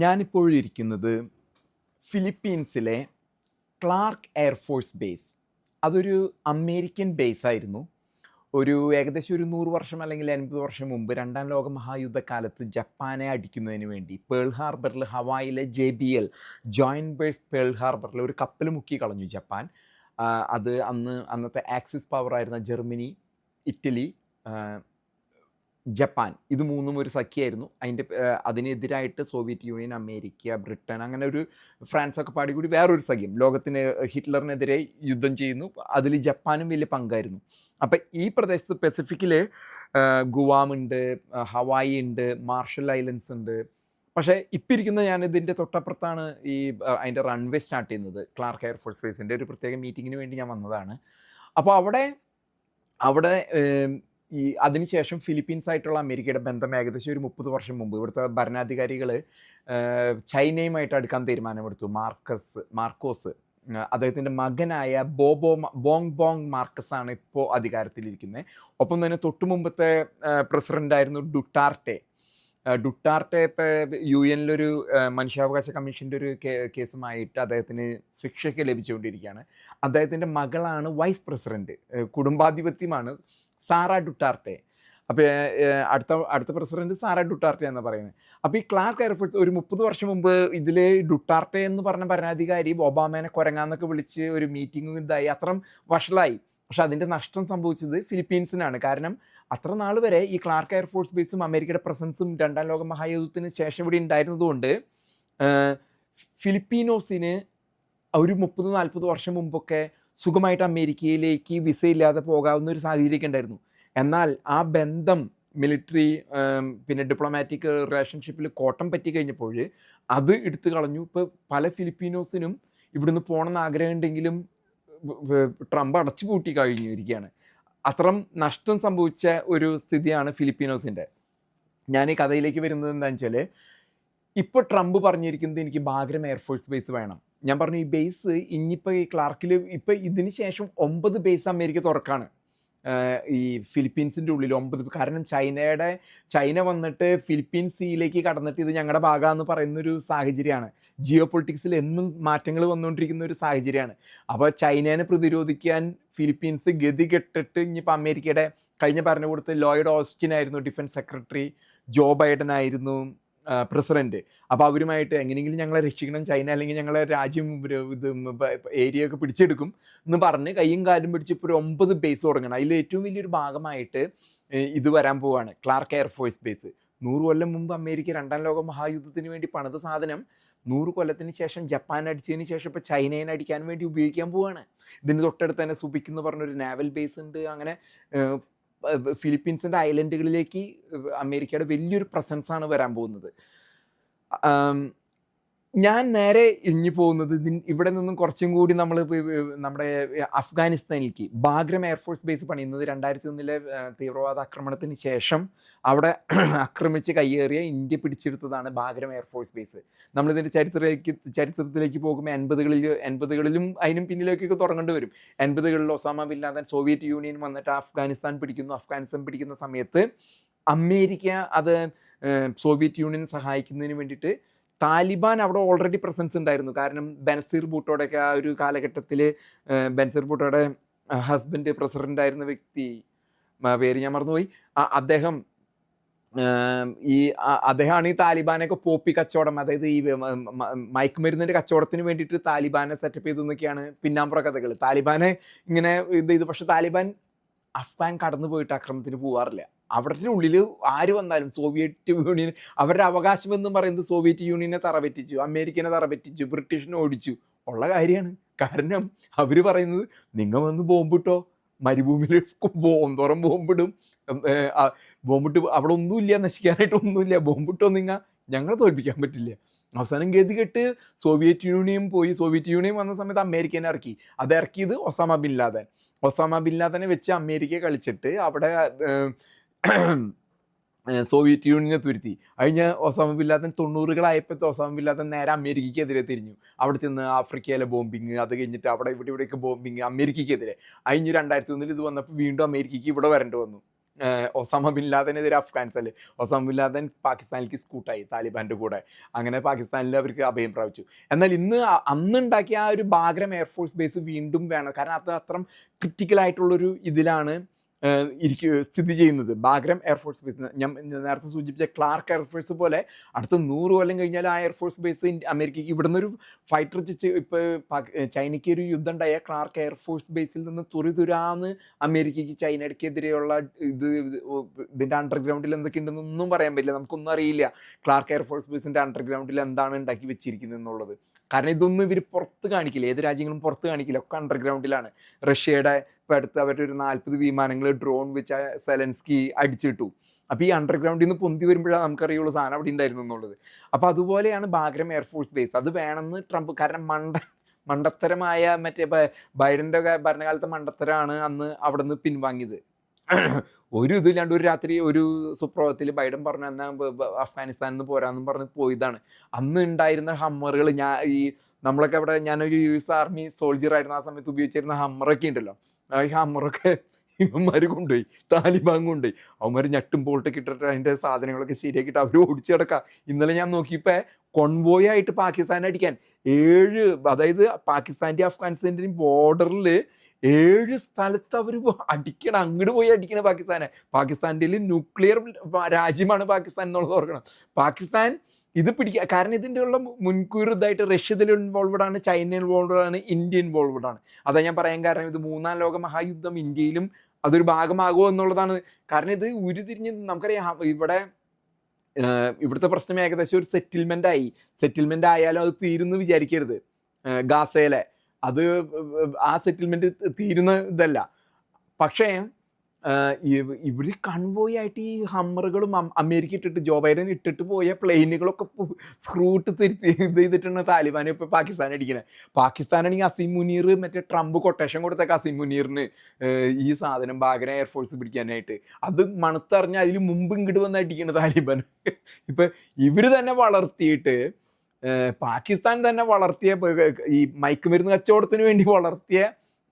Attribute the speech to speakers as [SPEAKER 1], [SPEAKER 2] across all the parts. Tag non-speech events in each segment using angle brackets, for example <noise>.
[SPEAKER 1] ഞാനിപ്പോഴിരിക്കുന്നത് ഫിലിപ്പീൻസിലെ Clark air force base. അതൊരു American base ആയിരുന്നു. ഒരു ഏകദേശം ഒരു നൂറ് വർഷം അല്ലെങ്കിൽ എൺപത് വർഷം മുമ്പ് രണ്ടാം ലോക മഹായുദ്ധകാലത്ത് ജപ്പാനെ അടിക്കുന്നതിന് വേണ്ടി പേൾ ഹാർബറിൽ ഹവായിലെ J B L joint base pearl ഹാർബറിൽ ഒരു കപ്പൽ മുക്കി കളഞ്ഞു ജപ്പാൻ. അത് അന്ന് അന്നത്തെ ആക്സിസ് പവർ ആയിരുന്ന ജർമ്മനി ഇറ്റലി ജപ്പാൻ. ഇത് മൂന്നും ഒരു സഖ്യമായിരുന്നു അതിന്റെ അതിനെതിരായിട്ട് സോവിയറ്റ് യൂണിയൻ അമേരിക്ക ബ്രിട്ടൻ അങ്ങനെ ഒരു ഫ്രാൻസ് ഒക്കെ പാടി കൂടി വേറൊരു സഖ്യം. ലോകത്തിന് ഹിറ്റ്ലറിനെതിരെ യുദ്ധം ചെയ്യുന്നു. അതിൽ ജപ്പാനും വലിയ പങ്കായിരുന്നു. അപ്പം ഈ പ്രദേശത്ത് പെസിഫിക്കിൽ ഗുവാം ഉണ്ട് ഹവായി ഉണ്ട് മാർഷൽ ഐലൻഡ്സ് ഉണ്ട്. പക്ഷേ ഇപ്പം ഇരിക്കുന്ന ഞാൻ ഇതിന്റെ തൊട്ടപ്പുറത്താണ് ഈ അതിന്റെ റൺവേ സ്റ്റാർട്ട് ചെയ്യുന്നത്. ക്ലാർക്ക് എയർഫോഴ്സ് ബേസിന്റെ ഒരു പ്രത്യേക മീറ്റിങ്ങിന് വേണ്ടി ഞാൻ വന്നതാണ്. അപ്പോൾ അവിടെ അവിടെ ഈ അതിനുശേഷം ഫിലിപ്പീൻസ് ആയിട്ടുള്ള അമേരിക്കയുടെ ബന്ധം ഏകദേശം ഒരു മുപ്പത് വർഷം മുമ്പ്. ഇവിടുത്തെ ഭരണാധികാരികൾ ചൈനയുമായിട്ട് അടുക്കാൻ തീരുമാനമെടുത്തു. Marcus Marcos. അദ്ദേഹത്തിന്റെ മകനായ ബോബോ ബോങ് ബോങ് മാർക്കസ് ആണ് ഇപ്പോൾ അധികാരത്തിലിരിക്കുന്നത് ഒപ്പം തന്നെ തൊട്ടു മുമ്പത്തെ പ്രസിഡന്റ് ആയിരുന്നു ഡുട്ടാർട്ടെ. ഡുട്ടാർട്ടെ ഇപ്പോൾ യു എനിലൊരു മനുഷ്യാവകാശ കമ്മീഷന്റെ ഒരു കേസുമായിട്ട് അദ്ദേഹത്തിന് ശിക്ഷയ്ക്ക് ലഭിച്ചുകൊണ്ടിരിക്കുകയാണ്. അദ്ദേഹത്തിന്റെ മകളാണ് വൈസ് പ്രസിഡന്റ് കുടുംബാധിപത്യമാണ്. Sara Duterte. അപ്പോൾ അടുത്ത അടുത്ത പ്രസിഡന്റ് സാറ ഡുട്ടാർട്ടെ എന്ന് പറയുന്നത് അപ്പോൾ ഈ ക്ലാർക്ക് എയർഫോഴ്സ് ഒരു മുപ്പത് വർഷം മുമ്പ് ഇതിൽ ഡുട്ടാർട്ടെ എന്ന് പറഞ്ഞ ഭരണാധികാരി ഒബാമേനെ കുരങ്ങാന്നൊക്കെ വിളിച്ച് ഒരു മീറ്റിംഗ് ഇതായി. അത്രയും വഷളായി. പക്ഷെ അതിന്റെ നഷ്ടം സംഭവിച്ചത് ഫിലിപ്പീൻസിനാണ്. കാരണം അത്ര നാൾ വരെ ഈ ക്ലാർക്ക് എയർഫോഴ്സ് ബേസും അമേരിക്കയുടെ പ്രസൻസും രണ്ടാം ലോക മഹായുദ്ധത്തിന് ശേഷം ഇവിടെ ഉണ്ടായിരുന്നതുകൊണ്ട് ഫിലിപ്പീനോസിന് ഒരു മുപ്പത് നാൽപ്പത് വർഷം മുമ്പൊക്കെ സുഖമായിട്ട് അമേരിക്കയിലേക്ക് വിസ ഇല്ലാതെ പോകാവുന്ന ഒരു സാഹചര്യമൊക്കെ ഉണ്ടായിരുന്നു. എന്നാൽ ആ ബന്ധം മിലിറ്ററി പിന്നെ ഡിപ്ലോമാറ്റിക് റിലേഷൻഷിപ്പിൽ കോട്ടം പറ്റി കഴിഞ്ഞപ്പോൾ അത് എടുത്തു കളഞ്ഞു. ഇപ്പോൾ പല ഫിലിപ്പീനോസിനും ഇവിടുന്ന് പോകണമെന്ന് ആഗ്രഹം ഉണ്ടെങ്കിലും വ- വ- ട്രംപ് അടച്ചു പൂട്ടി കഴിഞ്ഞിരിക്കുകയാണ്. അത്രം നഷ്ടം സംഭവിച്ച ഒരു സ്ഥിതിയാണ് ഫിലിപ്പീനോസിന്റെ. ഞാൻ ഈ കഥയിലേക്ക് വരുന്നത് എന്താണെന്ന് വെച്ചാൽ ഇപ്പോൾ ട്രംപ് പറഞ്ഞിരിക്കുന്നത് എനിക്ക് ബാഗ്രം എയർഫോഴ്സ് ബേസ് വേണം. ഞാൻ പറഞ്ഞു ഈ ബേസ് ഇനിയിപ്പോൾ ഈ ക്ലാർക്കിൽ ഇപ്പോൾ ഇതിന് ശേഷം ഒമ്പത് ബേസ് അമേരിക്ക തുറക്കാണ്. ഈ ഫിലിപ്പീൻസിന്റെ ഉള്ളിൽ ഒമ്പത് കാരണം ചൈനയുടെ ചൈന വന്നിട്ട് ഫിലിപ്പീൻസിയിലേക്ക് കടന്നിട്ട് ഇത് ഞങ്ങളുടെ ഭാഗമാണെന്ന് പറയുന്നൊരു സാഹചര്യമാണ് ജിയോ പൊളിറ്റിക്സിൽ എന്നും മാറ്റങ്ങൾ വന്നുകൊണ്ടിരിക്കുന്ന ഒരു സാഹചര്യമാണ് അപ്പോൾ ചൈനേനെ പ്രതിരോധിക്കാൻ ഫിലിപ്പീൻസ് ഗതി കെട്ടിട്ട് ഇനിയിപ്പോൾ അമേരിക്കയുടെ കഴിഞ്ഞ ഭരണകൂടത്തിൽ ലോയിഡ് ഓസ്റ്റിൻ ആയിരുന്നു ഡിഫൻസ് സെക്രട്ടറി ജോ ബൈഡൻ ആയിരുന്നു പ്രസിഡന്റ്. അപ്പോൾ അവരുമായിട്ട് എങ്ങനെയെങ്കിലും ഞങ്ങളെ രക്ഷിക്കണം. ചൈന അല്ലെങ്കിൽ ഞങ്ങളെ രാജ്യം ഇത് ഏരിയ ഒക്കെ പിടിച്ചെടുക്കും എന്ന് പറഞ്ഞ് കൈയും കാലും പിടിച്ച് ഇപ്പോൾ ഒരു ഒമ്പത് ബേസ് തുടങ്ങണം. അതിൽ ഏറ്റവും വലിയൊരു ഭാഗമായിട്ട് ഇത് വരാൻ പോവാണ്. ക്ലാർക്ക് എയർഫോഴ്സ് ബേസ് നൂറ് കൊല്ലം മുമ്പ് അമേരിക്ക രണ്ടാം ലോക മഹായുദ്ധത്തിന് വേണ്ടി പണിത സാധനം നൂറ് കൊല്ലത്തിന് ശേഷം ജപ്പാൻ അടിച്ചതിന് ശേഷം ഇപ്പോൾ ചൈനയെ അടിക്കാൻ വേണ്ടി ഉപയോഗിക്കാൻ പോവാണ്. ഇതിന് തൊട്ടടുത്ത് തന്നെ സുബിക്കുന്ന പറഞ്ഞൊരു നാവൽ ബേസ് ഉണ്ട്. അങ്ങനെ ഫിലിപ്പീൻസിന്റെ ഐലൻഡുകളിലേക്ക് അമേരിക്കയുടെ വലിയൊരു പ്രസൻസാണ് വരാൻ പോകുന്നത്. ഞാൻ നേരെ ഇഞ്ഞു പോകുന്നത് ഇവിടെ നിന്നും കുറച്ചും കൂടി നമ്മൾ നമ്മുടെ അഫ്ഗാനിസ്ഥാനിലേക്ക്. ബാഗ്രം എയർഫോഴ്സ് ബേസ് പണിയുന്നത് രണ്ടായിരത്തി ഒന്നിലെ തീവ്രവാദ ആക്രമണത്തിന് ശേഷം അവിടെ <clears throat> ആക്രമിച്ച് കയ്യേറിയ ഇന്ത്യ പിടിച്ചെടുത്തതാണ് ബാഗ്രം എയർഫോഴ്സ് ബേസ് നമ്മളിതിന്റെ ചരിത്രത്തിലേക്ക് ചരിത്രത്തിലേക്ക് പോകുമ്പോൾ എൺപതുകളിൽ എൺപതുകളിലും അതിനും പിന്നിലേക്കൊക്കെ തുടങ്ങേണ്ടി വരും. എൺപതുകളിൽ ഒസാമ ബിൻ സോവിയറ്റ് യൂണിയൻ വന്നിട്ട് അഫ്ഗാനിസ്ഥാൻ പിടിക്കുന്നു. അഫ്ഗാനിസ്ഥാൻ പിടിക്കുന്ന സമയത്ത് അമേരിക്ക അത് സോവിയറ്റ് യൂണിയൻ സഹായിക്കുന്നതിന് വേണ്ടിയിട്ട് താലിബാൻ അവിടെ ഓൾറെഡി പ്രസൻസ് ഉണ്ടായിരുന്നു. കാരണം ബൻസീർ ഭൂട്ടോടെയൊക്കെ ആ ഒരു കാലഘട്ടത്തിൽ ബൻസീർ ഭൂട്ടോയുടെ ഹസ്ബൻഡ് പ്രസിഡന്റ് ആയിരുന്ന വ്യക്തി പേര് ഞാൻ മറന്നുപോയി. അദ്ദേഹം ഈ അദ്ദേഹമാണ് ഈ താലിബാനൊക്കെ പോപ്പി കച്ചവടം അതായത് ഈ മയക്കുമരുന്നിന്റെ കച്ചവടത്തിന് വേണ്ടിയിട്ട് താലിബാനെ സെറ്റപ്പ് ചെയ്തു എന്നൊക്കെയാണ് പിന്നാമ്പുറ കഥകൾ താലിബാനെ ഇങ്ങനെ ഇത് ഇത് പക്ഷെ താലിബാൻ അഫ്ഗാൻ കടന്നു പോയിട്ട് അക്രമത്തിന് പോവാറില്ല. അവിടുത്തെ ഉള്ളിൽ ആര് വന്നാലും സോവിയറ്റ് യൂണിയൻ അവരുടെ അവകാശം എന്ന് പറയുന്നത് സോവിയറ്റ് യൂണിയനെ തറപറ്റിച്ചു അമേരിക്കനെ തറപറ്റിച്ചു ബ്രിട്ടീഷിനെ ഓടിച്ചു. ഉള്ള കാര്യമാണ്. കാരണം അവർ പറയുന്നത് നിങ്ങൾ വന്ന് ബോംബിട്ടോ മരുഭൂമിയിൽ ബോംതോറം ബോംബിടും ബോംബിട്ട് അവിടെ ഒന്നുമില്ല നശിക്കാനായിട്ട് ഒന്നുമില്ല ബോംബിട്ടോ നിങ്ങൾ ഞങ്ങളെ തോൽപ്പിക്കാൻ പറ്റില്ല. അവസാനം ഗതികെട്ട് സോവിയറ്റ് യൂണിയൻ പോയി. സോവിയറ്റ് യൂണിയൻ വന്ന സമയത്ത് അമേരിക്കനെ ഇറക്കി. അത് ഇറക്കിയത് Osama bin Laden. Osama bin ലാദനെ വെച്ച് അമേരിക്ക കളിച്ചിട്ട് അവിടെ സോവിയറ്റ് യൂണിയനെ തുരുത്തി. കഴിഞ്ഞ ഒസാമ ബില്ലാത്ത ലാദൻ തൊണ്ണൂറുകളായപ്പോൾ ഒസാമ ബില്ലാത്ത നേരെ അമേരിക്കയ്ക്കെതിരെ തിരിഞ്ഞു. അവിടെ ചെന്ന് ആഫ്രിക്കയിലെ ബോംബിങ് അത് കഴിഞ്ഞിട്ട് അവിടെ ഇവിടെ ഇവിടെയൊക്കെ ബോംബിങ് അമേരിക്കയ്ക്കെതിരെ. കഴിഞ്ഞ് രണ്ടായിരത്തി ഒന്നിൽ ഇത് വന്നപ്പോൾ വീണ്ടും അമേരിക്കയ്ക്ക് ഇവിടെ വരേണ്ടി വന്നു. ഒസാമ ബിൻ ലാദനെതിരെ അഫ്ഗാനിസ്ഥാനിൽ ഒസാമ ബിൻ ലാദൻ പാകിസ്ഥാനിലേക്ക് സ്കൂട്ടായി താലിബാന്റെ കൂടെ. അങ്ങനെ പാകിസ്ഥാനിൽ അവർക്ക് അഭയം പ്രാപിച്ചു. എന്നാൽ ഇന്ന് അന്നുണ്ടാക്കിയ ആ ഒരു ബാഗ്രം എയർഫോഴ്സ് ബേസ് വീണ്ടും വേണം. കാരണം അത് അത്ര ക്രിറ്റിക്കലായിട്ടുള്ളൊരു ഇതിലാണ് ഇരിക്കു സ്ഥിതി ചെയ്യുന്നത്. ബാഗ്രം എയർഫോഴ്സ് ബേസ് ഞാൻ നേരത്തെ സൂചിപ്പിച്ച ക്ലാർക്ക് എയർഫോഴ്സ് പോലെ അടുത്ത നൂറ് കൊല്ലം കഴിഞ്ഞാൽ ആ എയർഫോഴ്സ് ബേസ് അമേരിക്കയ്ക്ക് ഇവിടുന്ന് ഒരു ഫൈറ്റർ ഇപ്പോൾ ചൈനയ്ക്ക് ഒരു യുദ്ധം ഉണ്ടായ ക്ലാർക്ക് എയർഫോഴ്സ് ബേസിൽ നിന്ന് തുറിതുരാന്ന് അമേരിക്കയ്ക്ക് ചൈനയ്ക്കെതിരെയുള്ള ഇത് ഇതിന്റെ അണ്ടർഗ്രൗണ്ടിൽ എന്തൊക്കെ ഉണ്ടെന്നൊന്നും പറയാൻ പറ്റില്ല. നമുക്കൊന്നും അറിയില്ല ക്ലാർക്ക് എയർഫോഴ്സ് ബേസിന്റെ അണ്ടർഗ്രൗണ്ടിൽ എന്താണ് ഉണ്ടാക്കി വെച്ചിരിക്കുന്നത് എന്നുള്ളത് കാരണം ഇതൊന്നും ഇവർ പുറത്ത് കാണിക്കില്ല. ഏത് രാജ്യങ്ങളും പുറത്ത് കാണിക്കില്ല. ഒക്കെ അണ്ടർഗ്രൗണ്ടിലാണ് റഷ്യയുടെ ഇപ്പം അടുത്ത് അവരുടെ ഒരു നാൽപ്പത് വിമാനങ്ങൾ ഡ്രോൺ വെച്ച് സെലൻസ്കി അടിച്ചിട്ടു. അപ്പോൾ ഈ അണ്ടർഗ്രൗണ്ടിൽ നിന്ന് പൊന്തി വരുമ്പോഴാണ് നമുക്കറിയുള്ളൂ സാധനം അവിടെ ഉണ്ടായിരുന്നു എന്നുള്ളത്. അപ്പോൾ അതുപോലെയാണ് ബാഗ്രം എയർഫോഴ്സ് ബേസ് അത് വേണമെന്ന് ട്രംപ് കാരണം മണ്ട മണ്ടത്തരമായ മറ്റേ ബൈഡന്റെ ഭരണകാലത്തെ മണ്ടത്തരമാണ് അന്ന് അവിടെ നിന്ന് പിൻവാങ്ങിയത്. ഒരു ഇതില്ലാണ്ട് ഒരു രാത്രി ഒരു സുപ്രഭാതത്തിൽ ബൈഡൻ പറഞ്ഞു എന്നാൽ അഫ്ഗാനിസ്ഥാനിൽ നിന്ന് പോരാന്നും പറഞ്ഞ് പോയതാണ്. അന്ന് ഉണ്ടായിരുന്ന ഹമ്മറുകൾ ഞാൻ ഈ നമ്മളൊക്കെ അവിടെ ഞാനൊരു യു എസ് ആർമി സോൾജിയർ ആയിരുന്നു ആ സമയത്ത് ഉപയോഗിച്ചിരുന്ന ഹമ്മറൊക്കെ ഉണ്ടല്ലോ. ആ ഹമ്മറൊക്കെ ഇവന്മാർ കൊണ്ടുപോയി താലിബാൻ കൊണ്ടുപോയി. അവന്മാർ ഞെട്ടും ബോൾട്ടൊക്കെ ഇട്ടിട്ട് അതിന്റെ സാധനങ്ങളൊക്കെ ശരിയാക്കിയിട്ട് അവർ ഓടിച്ചു കിടക്കാം ഇന്നലെ ഞാൻ നോക്കിയപ്പോൾ കൊൺവോയ് ആയിട്ട് പാകിസ്ഥാൻ അടിക്കാൻ ഏഴ് അതായത് പാകിസ്ഥാന്റെയും അഫ്ഗാനിസ്ഥാന്റെയും ബോർഡറിൽ ഏഴ് സ്ഥലത്ത് അവർ അടിക്കണം അങ്ങോട്ട് പോയി അടിക്കണം പാകിസ്ഥാനെ. പാകിസ്ഥാന്റെ ന്യൂക്ലിയർ രാജ്യമാണ് പാകിസ്ഥാൻ എന്നുള്ളത് ഓർക്കണം. പാകിസ്ഥാൻ ഇത് പിടിക്കുക കാരണം ഇതിന്റെ ഉള്ള മുൻകൂർ ഇതായിട്ട് റഷ്യതിൽ ഇൻവോൾവഡ് ആണ് ചൈന ഇൻവോൾവഡ് ആണ് ഇന്ത്യ ഇൻവോൾവഡ് ആണ്. അതാ ഞാൻ പറയാൻ കാരണം ഇത് മൂന്നാം ലോക മഹായുദ്ധം ഇന്ത്യയിലും അതൊരു ഭാഗമാകുമോ എന്നുള്ളതാണ്. കാരണം ഇത് ഉരുതിരിഞ്ഞ് നമുക്കറിയാം ഇവിടെ ഇവിടുത്തെ പ്രശ്നം ഏകദേശം ഒരു സെറ്റിൽമെന്റ് ആയി. സെറ്റിൽമെന്റ് ആയാലും അത് തീരുന്നു വിചാരിക്കരുത്. ഗാസയിലെ അത് ആ സെറ്റിൽമെന്റ് തീരുന്ന ഇതല്ല. പക്ഷേ ഇവർ കൺവോയ് ആയിട്ട് ഈ ഹമ്മറുകളും അമേരിക്ക ഇട്ടിട്ട് ജോ ബൈഡൻ ഇട്ടിട്ട് പോയ പ്ലെയിനുകളൊക്കെ സ്ക്രൂട്ട് തിരുത്തി ഇത് ചെയ്തിട്ടാണ് താലിബാൻ ഇപ്പോൾ പാകിസ്ഥാൻ അടിക്കുന്നത് പാകിസ്ഥാനാണെങ്കിൽ അസീം മുനീർ മറ്റേ ട്രംപ് കൊട്ടേഷൻ കൊടുത്തേക്ക് അസീം മുനീറിന് ഈ സാധനം ബാഗന എയർഫോഴ്സ് പിടിക്കാനായിട്ട്. അത് മണത്തറിഞ്ഞ് അതിന് മുമ്പ് ഇങ്ങോട്ട് വന്ന് അടിക്കണ താലിബാൻ ഇപ്പം ഇവർ തന്നെ വളർത്തിയിട്ട് പാകിസ്ഥാൻ തന്നെ വളർത്തിയ ഈ മയക്കുമരുന്ന് കച്ചവടത്തിന് വേണ്ടി വളർത്തിയ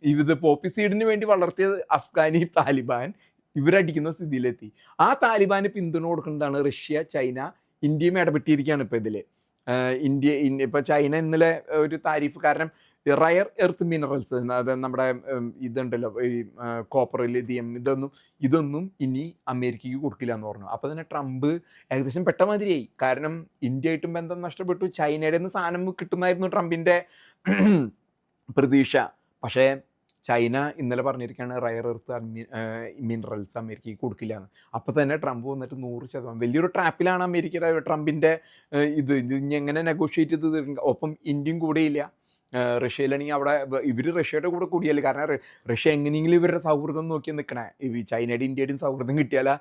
[SPEAKER 1] ഇത് പോപ്പി സീഡിന് വേണ്ടി വളർത്തിയ അഫ്ഗാനി താലിബാൻ ഇവരടിക്കുന്ന സ്ഥിതിയിലെത്തി. ആ താലിബാന് പിന്തുണ കൊടുക്കുന്നതാണ് റഷ്യ ചൈന ഇന്ത്യയും ഇടപെട്ടിരിക്കുകയാണ് ഇപ്പൊ ഇതിൽ. ഇന്ത്യ ഇന്ത്യ ഇപ്പൊ ചൈന ഇന്നലെ ഒരു താരിഫ് കാരണം റയർ എർത്ത് മിനറൽസ് അത് നമ്മുടെ ഇതുണ്ടല്ലോ ഈ കോപ്പർ ലിഥിയം ഇതൊന്നും ഇതൊന്നും ഇനി അമേരിക്കയ്ക്ക് കൊടുക്കില്ല എന്ന് പറഞ്ഞു. അപ്പോൾ തന്നെ ട്രംപ് ഏകദേശം പെട്ടമാതിരിയായി. കാരണം ഇന്ത്യയായിട്ടും ബന്ധം നഷ്ടപ്പെട്ടു. ചൈനയുടെ നിന്ന് സാധനം കിട്ടുന്നായിരുന്നു ട്രംപിന്റെ പ്രതീക്ഷ. പക്ഷേ ചൈന ഇന്നലെ പറഞ്ഞിരിക്കുകയാണ് റയർ എർത്ത് മിനറൽസ് അമേരിക്കയ്ക്ക് കൊടുക്കില്ല എന്ന്. അപ്പോൾ തന്നെ ട്രംപ് വന്നിട്ട് നൂറ് ശതമാനം വലിയൊരു ട്രാപ്പിലാണ് അമേരിക്കയുടെ ട്രംപിന്റെ ഇത്. ഇനി എങ്ങനെ നെഗോഷിയേറ്റ് ചെയ്ത് ഒപ്പം ഇന്ത്യയും കൂടെയില്ല റഷ്യയിലാണെങ്കിൽ അവിടെ ഇവർ റഷ്യയുടെ കൂടെ കൂടിയല്ലേ? കാരണം റഷ്യ എങ്ങനെയെങ്കിലും ഇവരുടെ സൗഹൃദം നോക്കി നിൽക്കണേ ഈ ചൈനയുടെയും ഇന്ത്യയുടെയും സൗഹൃദം കിട്ടിയാലേ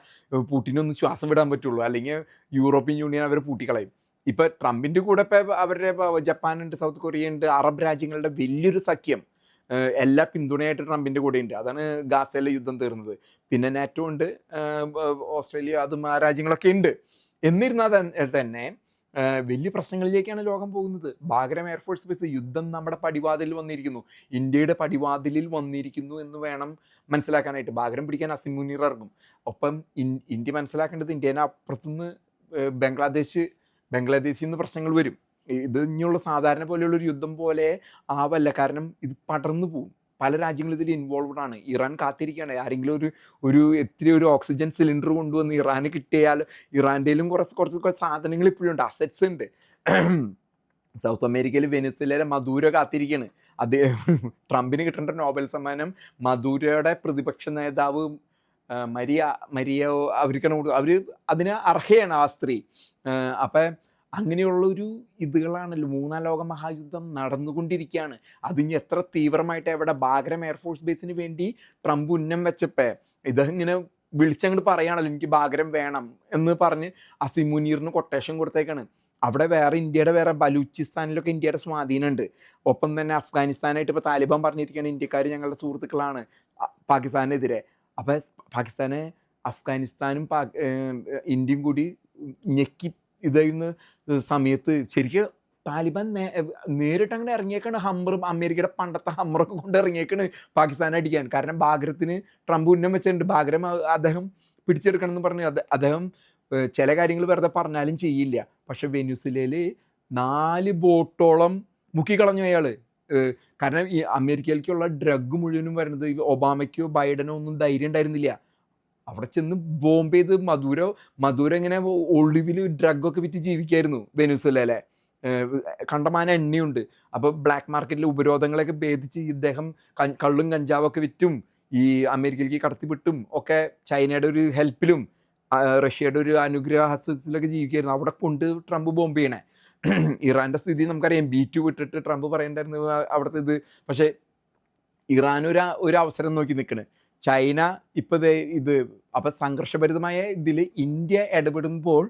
[SPEAKER 1] പുട്ടിനൊന്ന് ശ്വാസം വിടാൻ പറ്റുള്ളൂ. അല്ലെങ്കിൽ യൂറോപ്യൻ യൂണിയൻ അവരെ പൂട്ടിക്കളയും. ഇപ്പൊ ട്രംപിന്റെ കൂടെ ഇപ്പൊ അവരുടെ ജപ്പാനുണ്ട് സൗത്ത് കൊറിയ ഉണ്ട് അറബ് രാജ്യങ്ങളുടെ വലിയൊരു സഖ്യം. എല്ലാ പിന്തുണയായിട്ട് ട്രംപിന്റെ കൂടെ ഉണ്ട്. അതാണ് ഗാസയിലെ യുദ്ധം തീർന്നത്. പിന്നെ നാറ്റോ ഉണ്ട് ഓസ്ട്രേലിയ അതും ആ രാജ്യങ്ങളൊക്കെ ഉണ്ട്. എന്നിരുന്നാൽ തന്നെ വലിയ പ്രശ്നങ്ങളിലേക്കാണ് ലോകം പോകുന്നത്. ബാഗ്രം എയർഫോഴ്സ് ബേസ് യുദ്ധം നമ്മുടെ പടിവാതിലിൽ വന്നിരിക്കുന്നു. ഇന്ത്യയുടെ പടിവാതിലിൽ വന്നിരിക്കുന്നു എന്ന് വേണം മനസ്സിലാക്കാനായിട്ട്. ബാഗ്രം പിടിക്കാൻ അസിം മുനീർ ഇറങ്ങും. ഒപ്പം ഇന്ത്യ മനസ്സിലാക്കേണ്ടത് ഇന്ത്യേനെ അപ്പുറത്തുനിന്ന് ബംഗ്ലാദേശ് ബംഗ്ലാദേശിൽ നിന്ന് പ്രശ്നങ്ങൾ വരും. ഇത് ഇനിയുള്ള സാധാരണ പോലെയുള്ള ഒരു യുദ്ധം പോലെ ആവല്ല. കാരണം ഇത് പടർന്നു പോകും പല രാജ്യങ്ങളും ഇതിൽ ഇൻവോൾവ്ഡ് ആണ്. ഇറാൻ കാത്തിരിക്കുകയാണ് ആരെങ്കിലും ഒരു ഒരു എത്ര ഒരു ഓക്സിജൻ സിലിണ്ടർ കൊണ്ടുവന്ന് ഇറാന് കിട്ടിയാൽ ഇറാന്റെയിലും കുറച്ച് കുറച്ച് കുറച്ച് സാധനങ്ങൾ ഇപ്പോഴും ഉണ്ട്. അസറ്റ്സ് ഉണ്ട്. സൗത്ത് അമേരിക്കയിൽ വെനിസിലയിലെ മധുര കാത്തിരിക്കുകയാണ് അത് ട്രംപിന് കിട്ടേണ്ട നോബൽ സമ്മാനം മധുരയുടെ പ്രതിപക്ഷ നേതാവ് മരിയ മരിയ അവർക്കാണ് കൊടുക്കുക അവർ അതിന് അർഹയാണ് ആ സ്ത്രീ. അപ്പം അങ്ങനെയുള്ള ഒരു ഇതുകളാണല്ലോ മൂന്നാം ലോക മഹായുദ്ധം നടന്നുകൊണ്ടിരിക്കുകയാണ്. അതിന് എത്ര തീവ്രമായിട്ട് എവിടെ ബാഗ്രം എയർഫോഴ്സ് ബേസിന് വേണ്ടി ട്രംപ് ഉന്നം വെച്ചപ്പേ ഇതങ്ങനെ വിളിച്ചങ്ങോട്ട് പറയുകയാണല്ലോ എനിക്ക് ബാഗ്രം വേണം എന്ന് പറഞ്ഞ് അസിം മുനീറിന് കൊട്ടേഷൻ കൊടുത്തേക്കാണ്. അവിടെ വേറെ ഇന്ത്യയുടെ വേറെ ബലൂചിസ്ഥാനിലൊക്കെ ഇന്ത്യയുടെ സ്വാധീനമുണ്ട്. ഒപ്പം തന്നെ അഫ്ഗാനിസ്ഥാനായിട്ട് ഇപ്പോൾ താലിബാൻ പറഞ്ഞിരിക്കുകയാണ് ഇന്ത്യക്കാർ ഞങ്ങളുടെ സുഹൃത്തുക്കളാണ് പാകിസ്ഥാനെതിരെ. അപ്പോൾ പാകിസ്ഥാനെ അഫ്ഗാനിസ്ഥാനും പാ ഇന്ത്യയും കൂടി ഞെക്കി ഇതായിരുന്ന സമയത്ത്. ശരിക്കും താലിബാൻ നേരിട്ട് അങ്ങനെ ഇറങ്ങിയേക്കാണ് ഹമ്മറും അമേരിക്കയുടെ പണ്ടത്തെ ഹമ്മറൊക്കെ കൊണ്ട് ഇറങ്ങിയേക്കാണ് പാകിസ്ഥാനെ അടിക്കാൻ. കാരണം ബാഗ്രത്തിന് ട്രംപ് ഉന്നം വെച്ചിട്ടുണ്ട്. ബാഗ്രം അദ്ദേഹം പിടിച്ചെടുക്കണം എന്ന് പറഞ്ഞു അദ്ദേഹം ചില കാര്യങ്ങൾ വെറുതെ പറഞ്ഞാലും ചെയ്യില്ല. പക്ഷെ വെനുസിലയിൽ നാല് ബോട്ടോളം മുക്കിക്കളഞ്ഞു അയാൾ കാരണം ഈ അമേരിക്കയിലേക്കുള്ള ഡ്രഗ് മുഴുവനും വരുന്നത് ഒബാമയ്ക്കോ ബൈഡനോ ഒന്നും ധൈര്യം ഉണ്ടായിരുന്നില്ല. അവിടെ ചെന്ന് ബോംബെ ചെയ്ത് മധുര മധുര ഇങ്ങനെ ഒളിവിൽ ഡ്രഗൊക്കെ വിറ്റ് ജീവിക്കായിരുന്നു വെനുസിലയിലെ കണ്ടമാന എണ്ണയുണ്ട്. അപ്പോൾ ബ്ലാക്ക് മാർക്കറ്റിലെ ഉപരോധങ്ങളൊക്കെ ഭേദിച്ച് ഇദ്ദേഹം കള്ളും കഞ്ചാവൊക്കെ വിറ്റും ഈ അമേരിക്കയിലേക്ക് കടത്തിവിട്ടും ഒക്കെ ചൈനയുടെ ഒരു ഹെൽപ്പിലും റഷ്യയുടെ ഒരു അനുഗ്രഹത്തിലൊക്കെ ജീവിക്കായിരുന്നു. അവിടെ കൊണ്ട് ട്രംപ് ബോംബ് ചെയ്യണേ. <clears throat> ഇറാന്റെ സ്ഥിതി നമുക്കറിയാം. ബി ടു വിട്ടിട്ട് ട്രംപ് പറയണ്ടായിരുന്നു അവിടുത്തെ ഇത്. പക്ഷേ ഇറാൻ ഒരു ഒരു അവസരം നോക്കി നിൽക്കണ് ചൈന ഇപ്പോഴത്തെ ഇത് അപ്പോൾ സംഘർഷഭരിതമായ ഇതിൽ ഇന്ത്യ ഇടപെടുമ്പോൾ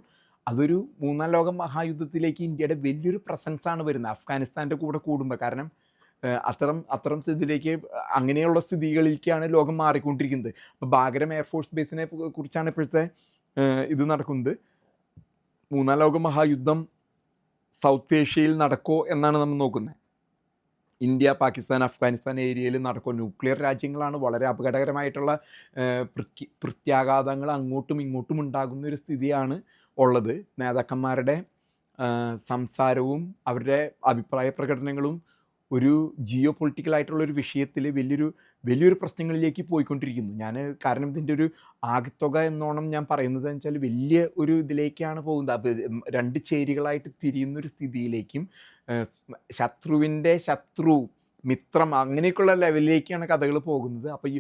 [SPEAKER 1] അതൊരു മൂന്നാം ലോക മഹായുദ്ധത്തിലേക്ക് ഇന്ത്യയുടെ വലിയൊരു പ്രസൻസാണ് വരുന്നത്. അഫ്ഗാനിസ്ഥാന്റെ കൂടെ കൂടുമ്പോൾ കാരണം അത്തരം അത്തരം സ്ഥിതിയിലേക്ക് അങ്ങനെയുള്ള സ്ഥിതികളിലേക്കാണ് ലോകം മാറിക്കൊണ്ടിരിക്കുന്നത്. അപ്പോൾ ബാഗരം എയർഫോഴ്സ് ബേസിനെ കുറിച്ചാണ് ഇപ്പോഴത്തെ ഇത് നടക്കുന്നത്. മൂന്നാം ലോക മഹായുദ്ധം സൗത്ത് ഏഷ്യയിൽ നടക്കോ എന്നാണ് നമ്മൾ നോക്കുന്നത്. ഇന്ത്യ പാകിസ്ഥാൻ അഫ്ഗാനിസ്ഥാൻ ഏരിയയിൽ നടക്കും ന്യൂക്ലിയർ രാജ്യങ്ങളാണ് വളരെ അപകടകരമായിട്ടുള്ള പ്രത്യാഘാതങ്ങൾ അങ്ങോട്ടും ഇങ്ങോട്ടും ഉണ്ടാകുന്ന ഒരു സ്ഥിതിയാണ് ഉള്ളത്. നേതാക്കന്മാരുടെ സംസാരവും അവരുടെ അഭിപ്രായ പ്രകടനങ്ങളും ഒരു ജിയോ പൊളിറ്റിക്കൽ ആയിട്ടുള്ള ഒരു വിഷയത്തിൽ വലിയൊരു വലിയൊരു പ്രശ്നങ്ങളിലേക്ക് പോയിക്കൊണ്ടിരിക്കുന്നു. ഞാൻ കാരണം ഇതിന്റെ ഒരു ആകത്തുക എന്നോണം ഞാൻ പറയുന്നത് വെച്ചാൽ വലിയ ഒരു ഇതിലേക്കാണ് പോകുന്നത്. രണ്ട് ചേരികളായിട്ട് തിരിയുന്ന ഒരു സ്ഥിതിയിലേക്കും ശത്രുവിന്റെ ശത്രു മിത്രം അങ്ങനെയൊക്കെയുള്ള ലെവലിലേക്കാണ് കഥകൾ പോകുന്നത്. അപ്പോൾ ഈ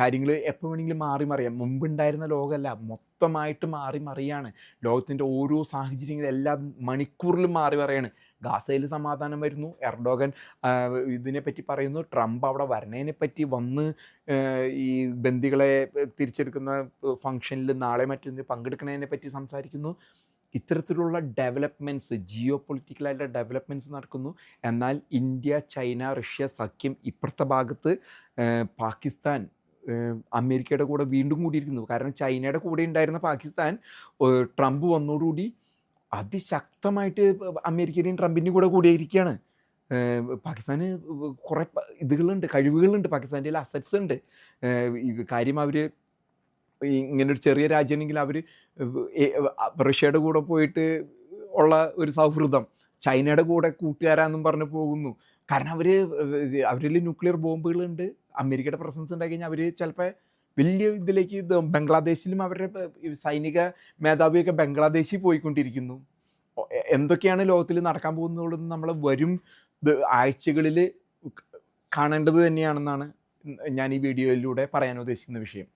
[SPEAKER 1] കാര്യങ്ങൾ എപ്പോൾ വേണമെങ്കിലും മാറി മറിയാം. മുമ്പുണ്ടായിരുന്ന ലോകമല്ല. മൊത്തമായിട്ട് മാറി മറിയാണ്. ലോകത്തിന്റെ ഓരോ സാഹചര്യങ്ങളും എല്ലാ മണിക്കൂറിലും മാറി മറിയാണ്. ഗാസയിൽ സമാധാനം വരുന്നു. എർഡോഗൻ ഇതിനെപ്പറ്റി പറയുന്നു. ട്രംപ് അവിടെ വരണേനെ പറ്റി വന്ന് ഈ ബന്ദികളെ തിരിച്ചെടുക്കുന്ന ഫംഗ്ഷനിൽ നാളെ മറ്റൊന്ന് പങ്കെടുക്കുന്നതിനെ പറ്റി സംസാരിക്കുന്നു. ഇത്തരത്തിലുള്ള ഡെവലപ്മെന്റ്സ് ജിയോ പൊളിറ്റിക്കലായിട്ടുള്ള ഡെവലപ്മെന്റ്സ് നടക്കുന്നു. എന്നാൽ ഇന്ത്യ ചൈന റഷ്യ സഖ്യം ഇപ്പുറത്തെ ഭാഗത്ത് പാകിസ്ഥാൻ അമേരിക്കയുടെ കൂടെ വീണ്ടും കൂടിയിരിക്കുന്നു. കാരണം ചൈനയുടെ കൂടെ ഉണ്ടായിരുന്ന പാകിസ്ഥാൻ ട്രംപ് വന്നതോടുകൂടി അതിശക്തമായിട്ട് അമേരിക്കയുടെയും ട്രംപിന്റെയും കൂടെ കൂടിയിരിക്കുകയാണ്. പാകിസ്ഥാന് കുറേ ഇതുകളുണ്ട് കഴിവുകളുണ്ട്. പാകിസ്ഥാന്റെ അസറ്റ്സ് ഉണ്ട്. കാര്യം അവർ ഇങ്ങനെ ഒരു ചെറിയ രാജ്യമെങ്കിൽ അവർ റഷ്യയുടെ കൂടെ പോയിട്ട് ഉള്ള ഒരു സൗഹൃദം ചൈനയുടെ കൂടെ കൂട്ടുകാരാന്നും പറഞ്ഞ് പോകുന്നു. കാരണം അവർ അവരിൽ ന്യൂക്ലിയർ ബോംബുകളുണ്ട് അമേരിക്കയുടെ പ്രസൻസ് ഉണ്ടായി കഴിഞ്ഞാൽ അവർ ചിലപ്പോൾ വലിയ ഇതിലേക്ക് ഇത് ബംഗ്ലാദേശിലും അവരുടെ സൈനിക മേധാവിയൊക്കെ ബംഗ്ലാദേശിൽ പോയിക്കൊണ്ടിരിക്കുന്നു. എന്തൊക്കെയാണ് ലോകത്തിൽ നടക്കാൻ പോകുന്നതെന്ന് നമ്മൾ വരും ആഴ്ചകളിൽ കാണേണ്ടത് തന്നെയാണെന്നാണ് ഞാൻ ഈ വീഡിയോയിലൂടെ പറയാൻ ഉദ്ദേശിക്കുന്ന വിഷയം.